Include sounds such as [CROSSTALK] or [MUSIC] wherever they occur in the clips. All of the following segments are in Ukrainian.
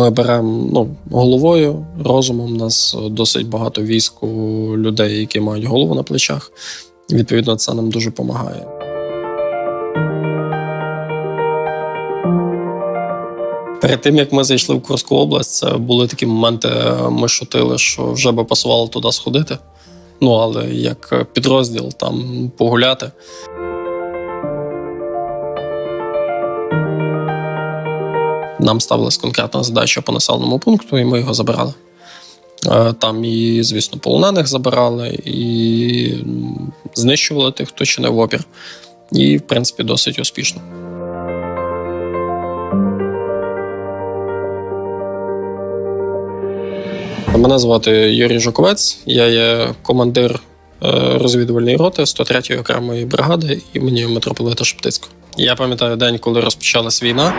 Ми беремо ну, головою, розумом. У нас досить багато війську людей, які мають голову на плечах. Відповідно, це нам дуже допомагає. Перед тим як ми зайшли в Курську область, це були такі моменти. Ми шутили, що вже би пасувало туди сходити. Ну але як підрозділ там погуляти. Нам ставилась конкретна задача по населеному пункту, і ми його забирали. Е, Там і, звісно, полонених забирали, і знищували тих, хто чинив опір. І, в принципі, досить успішно. Мене звати Юрій Жуковець, я є командир е, розвідувальної роти 103-ї окремої бригади імені митрополита Шептицького. Я пам'ятаю день, коли розпочалась війна.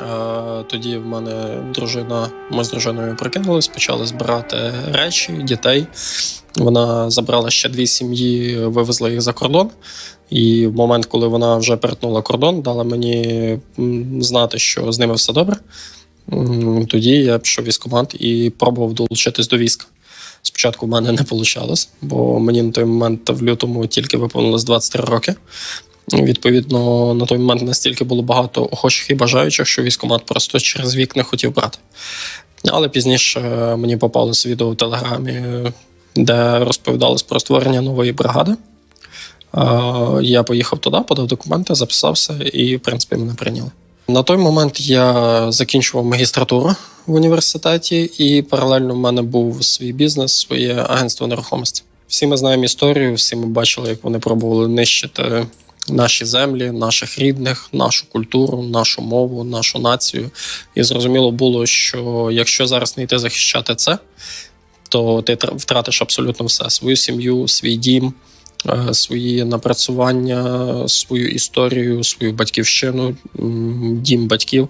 Е, Тоді в мене дружина, ми з дружиною прикинулись, почали збирати речі, дітей. Вона забрала ще дві сім'ї, вивезла їх за кордон. І в момент, коли вона вже перетнула кордон, дала мені знати, що з ними все добре. Тоді я пішов військкомат і пробував долучитись до війська. Спочатку в мене не вийшло, бо мені на той момент в лютому тільки виповнилось 23 роки. Відповідно, на той момент настільки було багато охочих і бажаючих, що військкомат просто через вік не хотів брати. Але пізніше е, мені попалось відео в телеграмі, де розповідалось про створення нової бригади. Е, Я поїхав туди, подав документи, записався і, в принципі, мене прийняли. На той момент я закінчував магістратуру в університеті, і паралельно в мене був свій бізнес, своє агентство нерухомості. Всі ми знаємо історію, всі ми бачили, як вони пробували нищити наші землі, наших рідних, нашу культуру, нашу мову, нашу націю. І зрозуміло було, що якщо зараз не йти захищати це, то ти втратиш абсолютно все: свою сім'ю, свій дім, е, свої напрацювання, свою історію, свою батьківщину, дім батьків.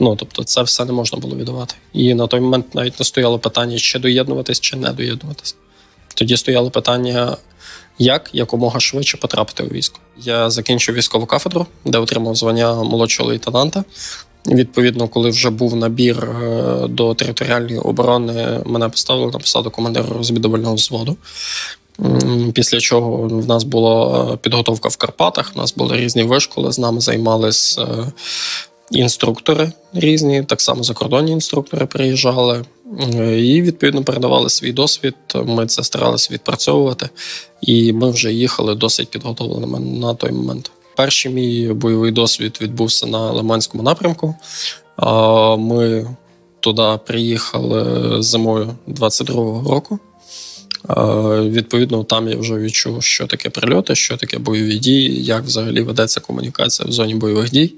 Ну тобто, це все не можна було віддавати. І на той момент навіть не стояло питання, чи доєднуватись, чи не доєднуватись. Тоді стояло питання, як якомога швидше потрапити у військо. Я закінчив військову кафедру, де отримав звання молодшого лейтенанта. Відповідно, коли вже був набір е, до територіальної оборони, мене поставили на посаду командира розвідувального взводу. Після чого в нас була е, підготовка в Карпатах, у нас були різні вишколи, з нами займались е, інструктори різні, так само закордонні інструктори приїжджали і відповідно передавали свій досвід. Ми це старалися відпрацьовувати, і ми вже їхали досить підготовленими на той момент. Перший мій бойовий досвід відбувся на Лиманському напрямку. Ми туди приїхали зимою 22-го року. Е, Відповідно, там я вже відчув, що таке прильоти, що таке бойові дії, як взагалі ведеться комунікація в зоні бойових дій,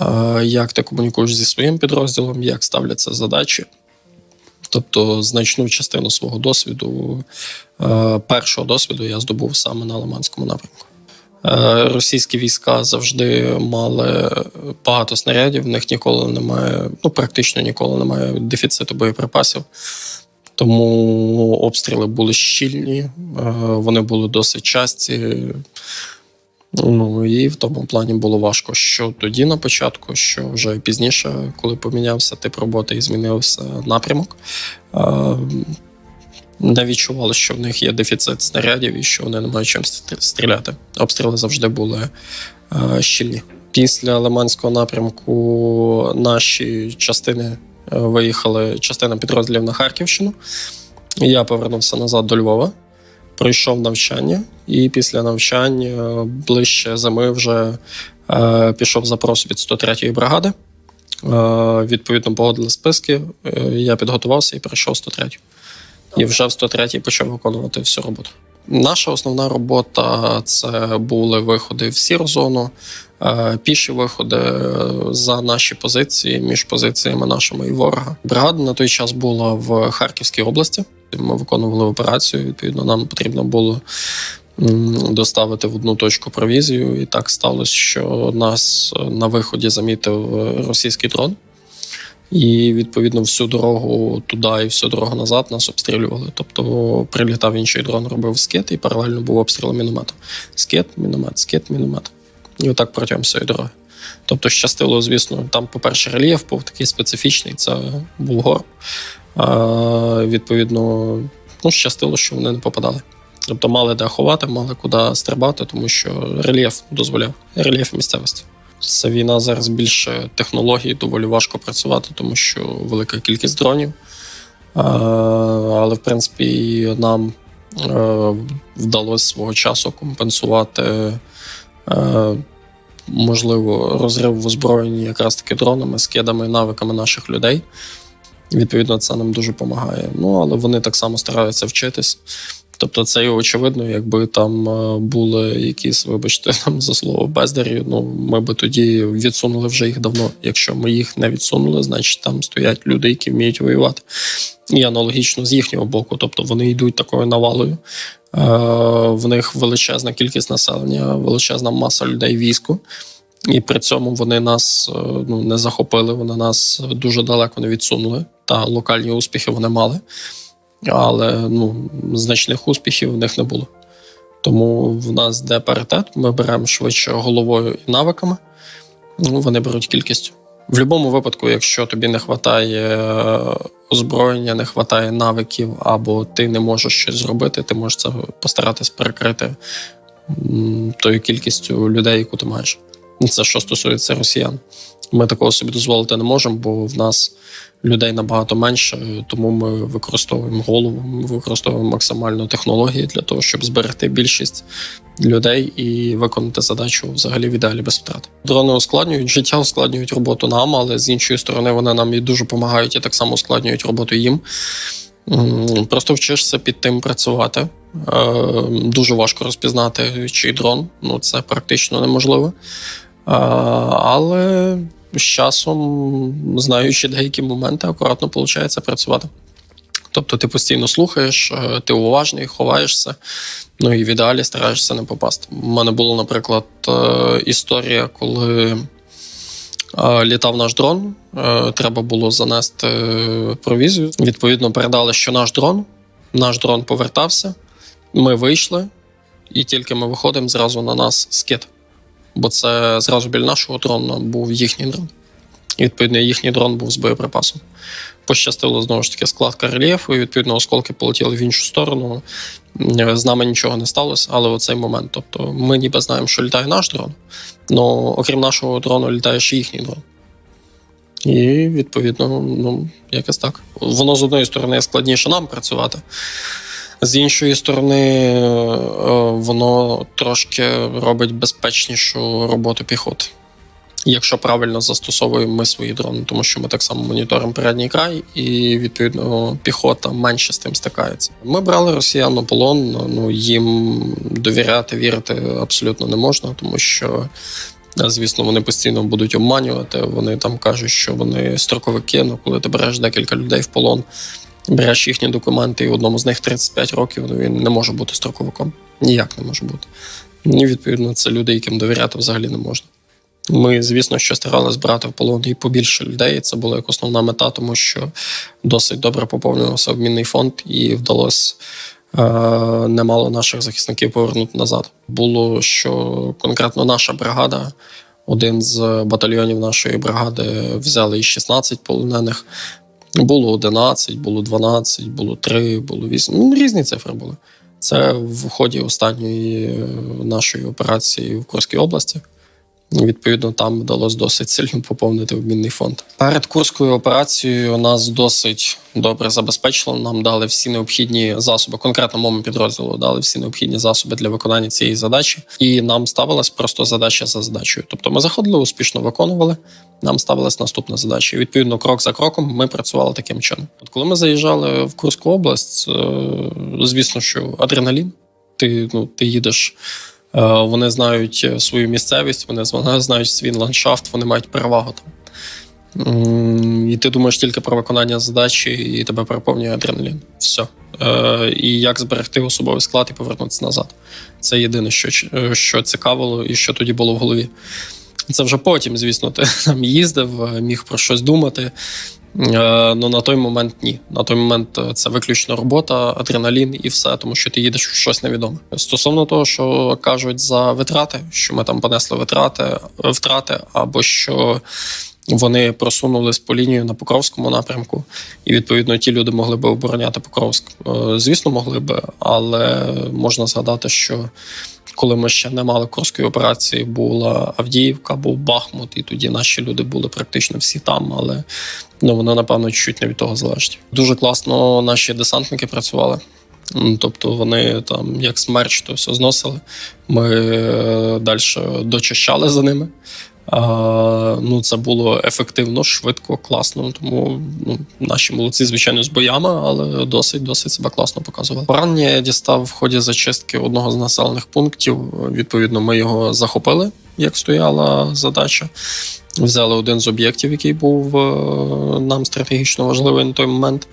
е, як ти комунікуєш зі своїм підрозділом, як ставляться задачі. Тобто значну частину свого досвіду, е, першого досвіду я здобув саме на Лиманському напрямку. Е, Російські війська завжди мали багато снарядів, в них ніколи немає, ну практично ніколи немає дефіциту боєприпасів. Тому обстріли були щільні, е, вони були досить часті. Ну і в тому плані було важко, що тоді на початку, що вже пізніше, коли помінявся тип роботи і змінився напрямок. Не відчували, що в них є дефіцит снарядів і що вони не мають чим стріляти. Обстріли завжди були щільні. Після Лиманського напрямку наші частини е, виїхали, частина підрозділів на Харківщину. Я повернувся назад до Львова, пройшов навчання, і після навчання ближче зими вже е, пішов запрос від 103-ї бригади. Е, відповідно, погодили списки. Е, я підготувався і пройшов 103 ю І вже в 103 почав виконувати всю роботу. Наша основна робота це були виходи в сіру зону, е, піші виходи е, за наші позиції між позиціями нашими і ворога. Бригада на той час була в Харківській області. Ми виконували операцію. Відповідно, нам потрібно було доставити в одну точку провізію. І так сталося, що нас е, на виході замітив російський дрон. І відповідно всю дорогу туди і всю дорогу назад нас обстрілювали. Тобто прилітав інший дрон, робив скид, і паралельно був обстріл міномета. Скид, міномет, скид, міномет. І отак протягом всієї дороги. Тобто, щастило, звісно, там, по-перше, рельєф був такий специфічний, це був горб. А, відповідно, ну, щастило, що вони не попадали. Тобто мали де ховати, мали куди стрибати, тому що рельєф дозволяв, рельєф місцевості. Це війна зараз більше технологій, доволі важко працювати, тому що велика кількість дронів. Але, в принципі, нам е, вдалося свого часу компенсувати, е, можливо, розрив в озброєнні якраз таки дронами, скидами і навиками наших людей. Відповідно, це нам дуже допомагає. Ну, але вони так само стараються вчитись. Тобто, це і очевидно, якби там е, були якісь, вибачте, там за слово бездарі, ну ми би тоді відсунули вже їх давно. Якщо ми їх не відсунули, значить там стоять люди, які вміють воювати. І аналогічно з їхнього боку, тобто вони йдуть такою навалою. Е, В них величезна кількість населення, величезна маса людей війську. І при цьому вони нас е, ну, не захопили, вони нас дуже далеко не відсунули. Та локальні успіхи вони мали але ну, значних успіхів в них не було. Тому в нас де паритет, ми беремо швидше головою і навиками, ну, вони беруть кількістю. В будь-якому випадку, якщо тобі не вистачає озброєння, не вистачає навиків, або ти не можеш щось зробити, ти можеш це постаратись перекрити тою кількістю людей, яку ти маєш. Це що стосується росіян. Ми такого собі дозволити не можемо, бо в нас людей набагато менше, тому ми використовуємо голову, ми використовуємо максимально технології для того, щоб зберегти більшість людей і виконати задачу взагалі в ідеалі без втрат. Дрони ускладнюють життя, ускладнюють роботу нам, але з іншої сторони вони нам і дуже допомагають і так само ускладнюють роботу їм. Просто вчишся під тим працювати. Е, дуже важко розпізнати чий дрон, ну це практично неможливо. Але з часом, знаючи деякі моменти, акуратно виходить працювати. Тобто ти постійно слухаєш, е, ти уважний, ховаєшся, ну і в ідеалі стараєшся не попасти. У мене була, наприклад, е, історія, коли е, літав наш дрон, треба було занести провізію. Відповідно, передали, що наш дрон, наш дрон повертався, ми вийшли, і тільки ми виходимо зразу на нас скид бо це зразу біля нашого дрона був їхній дрон. І відповідно їхній дрон був з боєприпасом. Пощастило знову ж таки складка рельєфу, і відповідно осколки полетіли в іншу сторону. З нами нічого не сталося, але в цей момент. Тобто ми ніби знаємо, що літає наш дрон, але окрім нашого дрону, літає ще їхній дрон. І відповідно, ну якось так. Воно з одної сторони складніше нам працювати. З іншої сторони, е, воно трошки робить безпечнішу роботу піхоти. Якщо правильно застосовуємо ми свої дрони, тому що ми так само моніторимо передній край, і відповідно піхота менше з тим стикається. Ми брали росіян на полон. Ну їм довіряти, вірити абсолютно не можна, тому що. Звісно, вони постійно будуть обманювати. Вони там кажуть, що вони строковики. Ну, коли ти береш декілька людей в полон, береш їхні документи, і одному з них 35 років, ну, він не може бути строковиком. Ніяк не може бути. І відповідно, це люди, яким довіряти взагалі не можна. Ми, звісно, що старалися брати в полон і побільше людей. Це була як основна мета, тому що досить добре поповнювався обмінний фонд, і вдалося е, немало наших захисників повернути назад. Було що конкретно наша бригада, один з батальйонів нашої бригади, взяли і 16 полонених. Було 11, було 12, було 3, було 8. Ну, різні цифри були. Це в ході останньої е, нашої операції в Курській області. Відповідно, там вдалося досить сильно поповнити обмінний фонд. Перед курською операцією нас досить добре забезпечили. Нам дали всі необхідні засоби, конкретно моєму підрозділу дали всі необхідні засоби для виконання цієї задачі, і нам ставилась просто задача за задачею. Тобто, ми заходили, успішно виконували. Нам ставилась наступна задача. Відповідно, крок за кроком ми працювали таким чином. От коли ми заїжджали в Курську область, е, звісно, що адреналін. Ти ну ти їдеш. Е, вони знають е, свою місцевість, вони [LAUGHS] знають свій ландшафт, вони мають перевагу там. І ти думаєш тільки про виконання задачі, і тебе переповнює адреналін. Все. Е, і як зберегти особовий склад і повернутися назад. Це єдине, що що цікавило і що тоді було в голові. Це вже потім, звісно, ти [LAUGHS] там їздив, міг про щось думати. Е, Ну на той момент ні. На той момент е, це виключно робота, адреналін і все, тому що ти їдеш в щось невідоме. Стосовно того, що кажуть за витрати, що ми там понесли витрати, е, втрати, або що вони просунулись по лінію на Покровському напрямку, і відповідно ті люди могли би обороняти Покровськ. Звісно, могли би, але можна згадати, що коли ми ще не мали Курської операції, була Авдіївка, був Бахмут, і тоді наші люди були практично всі там, але ну воно напевно чуть не від того залежить. Дуже класно наші десантники працювали. Тобто вони там як смерч то все зносили. Ми далі дочищали за ними. А, ну, це було ефективно, швидко, класно. Тому ну, наші молодці, звичайно, з боями, але досить досить себе класно показували. Поранення я дістав в ході зачистки одного з населених пунктів. Відповідно, ми його захопили, як стояла задача. Взяли один з об'єктів, який був е, нам стратегічно важливий на той момент.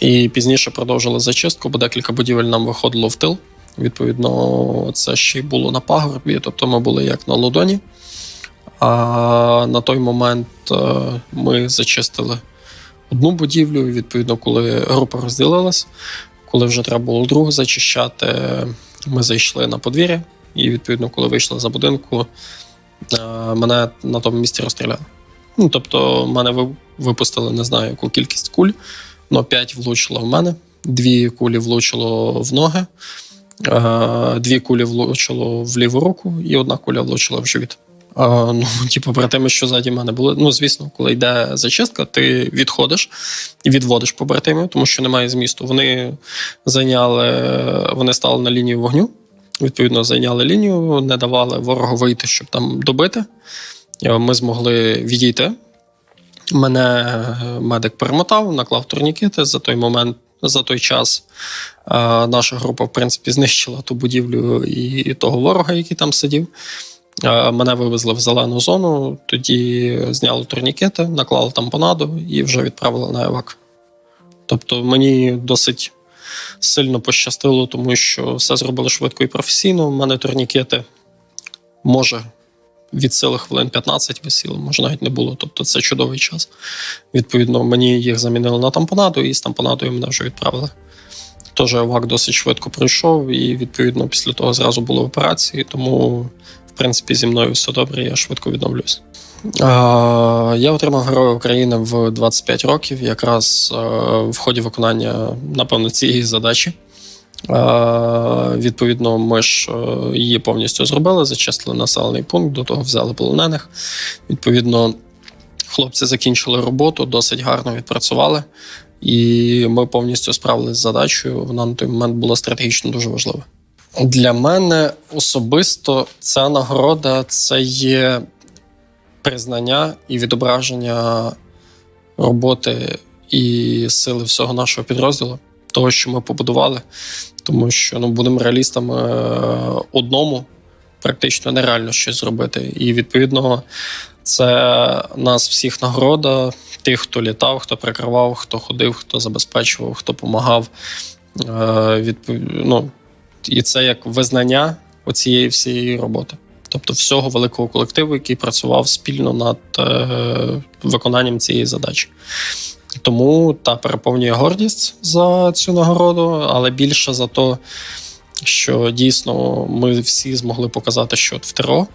І пізніше продовжили зачистку, бо декілька будівель нам виходило в тил. Відповідно, це ще й було на пагорбі, тобто ми були як на ладоні. А на той момент е, ми зачистили одну будівлю. Відповідно, коли група розділилась, коли вже треба було другу зачищати, ми зайшли на подвір'я. І відповідно, коли вийшли за будинку, мене на тому місці розстріляли. Ну, тобто, мене випустили не знаю яку кількість куль, але 5 влучило в мене, дві кулі влучило в ноги, е, дві кулі влучило в ліву руку, і одна куля влучила в живіт. А, ну, [LAUGHS] типу, про тими, що ззаді мене були. Ну, звісно, коли йде зачистка, ти відходиш і відводиш побратимів, тому що немає змісту. Вони зайняли, вони стали на лінію вогню. Відповідно, зайняли лінію, не давали ворогу вийти, щоб там добити. Е, Ми змогли відійти. Мене е, медик перемотав, наклав турнікети. За той момент, за той час е, наша група, в принципі, знищила ту будівлю і, того ворога, який там сидів. Мене вивезли в зелену зону, тоді зняли турнікети, наклали там понаду і вже відправили на евак. Тобто мені досить сильно пощастило, тому що все зробили швидко і професійно. У мене турнікети може від сили хвилин 15 висіли, може навіть не було. Тобто це чудовий час. Відповідно, мені їх замінили на тампонаду, і з тампонадою мене вже відправили. Тож ВАК досить швидко пройшов, і відповідно після того зразу були операції, тому в принципі зі мною все добре, я швидко відновлюсь. Я отримав Героя України в 25 років, якраз е, в ході виконання, напевно, цієї задачі. Е, Відповідно, ми ж е, її повністю зробили, зачистили населений пункт, до того взяли полонених. Відповідно, хлопці закінчили роботу, досить гарно відпрацювали, і ми повністю справилися з задачею. Вона на той момент була стратегічно дуже важлива. Для мене особисто ця нагорода це є признання і відображення роботи і сили всього нашого підрозділу, того, що ми побудували. Тому що ну будемо реалістами е, одному практично нереально щось зробити. І відповідно, це нас всіх нагорода, тих, хто літав, хто прикривав, хто ходив, хто забезпечував, хто допомагав. Ну, і це як визнання оцієї всієї роботи. Тобто всього великого колективу, який працював спільно над е, виконанням цієї задачі. Тому та переповнює гордість за цю нагороду, але більше за те, що дійсно ми всі змогли показати, що в ТРО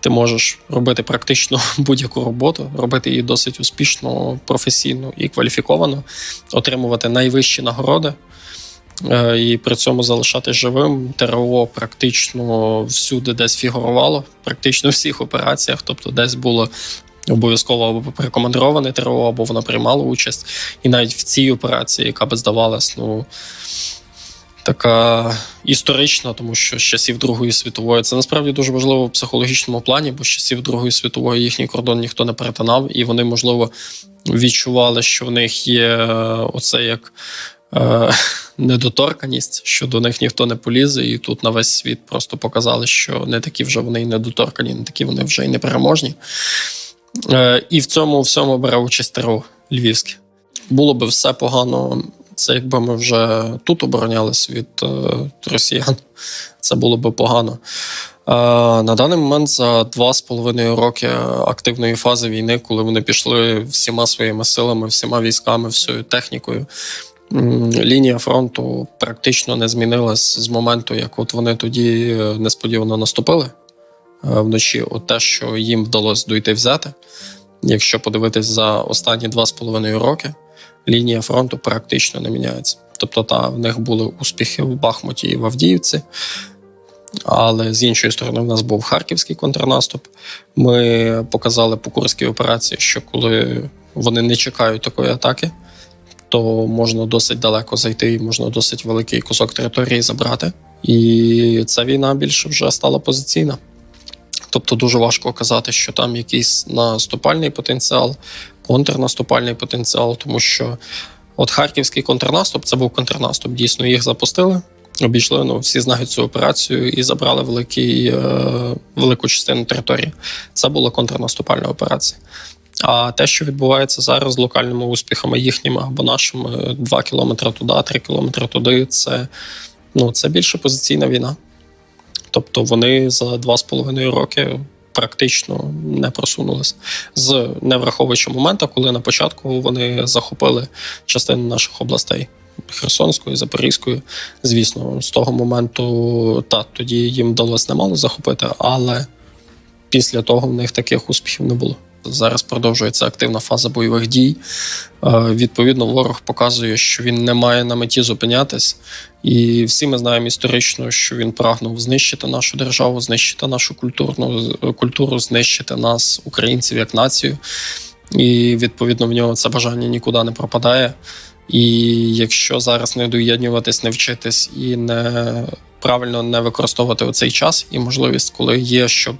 ти можеш робити практично [LAUGHS] будь-яку роботу, робити її досить успішно, професійно і кваліфіковано, отримувати найвищі нагороди. Е, І при цьому залишати живим ТРО практично всюди, десь фігурувало, практично всіх операціях. Тобто, десь було обов'язково або прикомандироване ТРО, або вона приймала участь. І навіть в цій операції, яка би здавалась, ну така історична, тому що з часів Другої світової це насправді дуже важливо в психологічному плані, бо з часів Другої світової їхній кордон ніхто не перетинав, і вони, можливо, відчували, що в них є е, оце як. Е, [LAUGHS] Недоторканість, що до них ніхто не полізе, і тут на весь світ просто показали, що не такі вже вони і недоторкані, не такі вони вже й непереможні. Е, І в цьому всьому бере участь ТРО Львівське. Було би все погано. Це якби ми вже тут оборонялись від е, росіян. Це було би погано. На даний момент за два з половиною роки активної фази війни, коли вони пішли всіма своїми силами, всіма військами, всією технікою, лінія фронту практично не змінилась з моменту, як от вони тоді е, несподівано наступили е, вночі. От те, що їм вдалося дойти взяти. Якщо подивитись за останні два з половиною роки, лінія фронту практично не міняється. Тобто, та в них були успіхи в Бахмуті і в Авдіївці. Але з іншої сторони, в нас був харківський контрнаступ. Ми показали по Курській операції, що коли вони не чекають такої атаки, то можна досить далеко зайти і можна досить великий кусок території забрати. І ця війна більше вже стала позиційна. Тобто дуже важко казати, що там якийсь наступальний потенціал, контрнаступальний потенціал, тому що от харківський контрнаступ це був контрнаступ. Дійсно, їх запустили, обійшли. Ну всі знають цю операцію і забрали великий, е, велику частину території. Це була контрнаступальна операція. А те, що відбувається зараз з локальними успіхами їхніми або нашими 2 кілометри туди, 3 кілометри туди, це ну це більше позиційна війна. Тобто вони за 2,5 роки практично не просунулися з не враховуючи моменту, коли на початку вони захопили частину наших областей. Херсонської, Запорізької, звісно, з того моменту та тоді їм вдалося немало захопити, але після того в них таких успіхів не було. Зараз продовжується активна фаза бойових дій. Е, відповідно, ворог показує, що він не має на меті зупинятись, і всі ми знаємо історично, що він прагнув знищити нашу державу, знищити нашу культурну культуру, знищити нас, українців як націю. І відповідно в нього це бажання нікуди не пропадає. І якщо зараз не доєднюватись, не вчитись і не правильно не використовувати цей час і можливість, коли є, щоб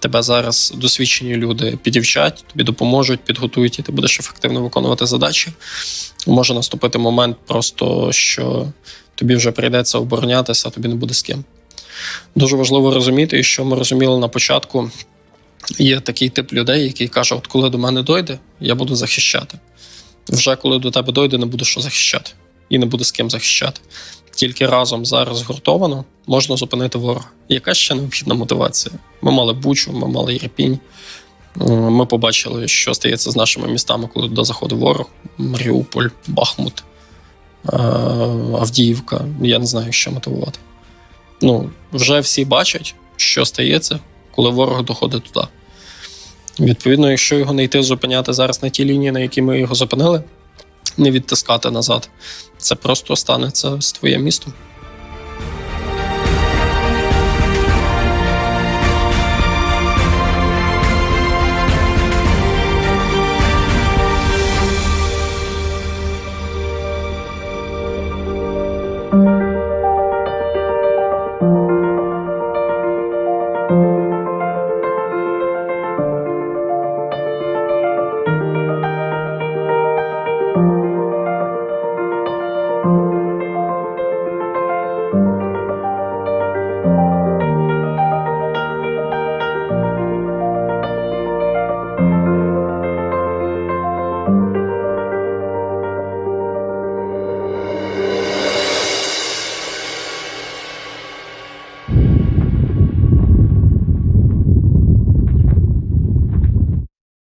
тебе зараз досвідчені люди підівчать, тобі допоможуть, підготують, і ти будеш ефективно виконувати задачі. Може наступити момент, просто що тобі вже прийдеться оборонятися, а тобі не буде з ким. Дуже важливо розуміти, і що ми розуміли на початку. Є такий тип людей, який каже: от коли до мене дойде, я буду захищати. Вже коли до тебе дойде, не буде що захищати, і не буде з ким захищати тільки разом зараз згуртовано можна зупинити ворога. Яка ще необхідна мотивація? Ми мали Бучу, ми мали Єрпінь. Ми побачили, що стається з нашими містами, коли туди заходить ворог: Маріуполь, Бахмут, е, Авдіївка. Я не знаю, що мотивувати. Ну, вже всі бачать, що стається, коли ворог доходить туди. Відповідно, якщо його не йти зупиняти зараз на тій лінії, на якій ми його зупинили, не відтискати назад. Це просто станеться з твоїм містом.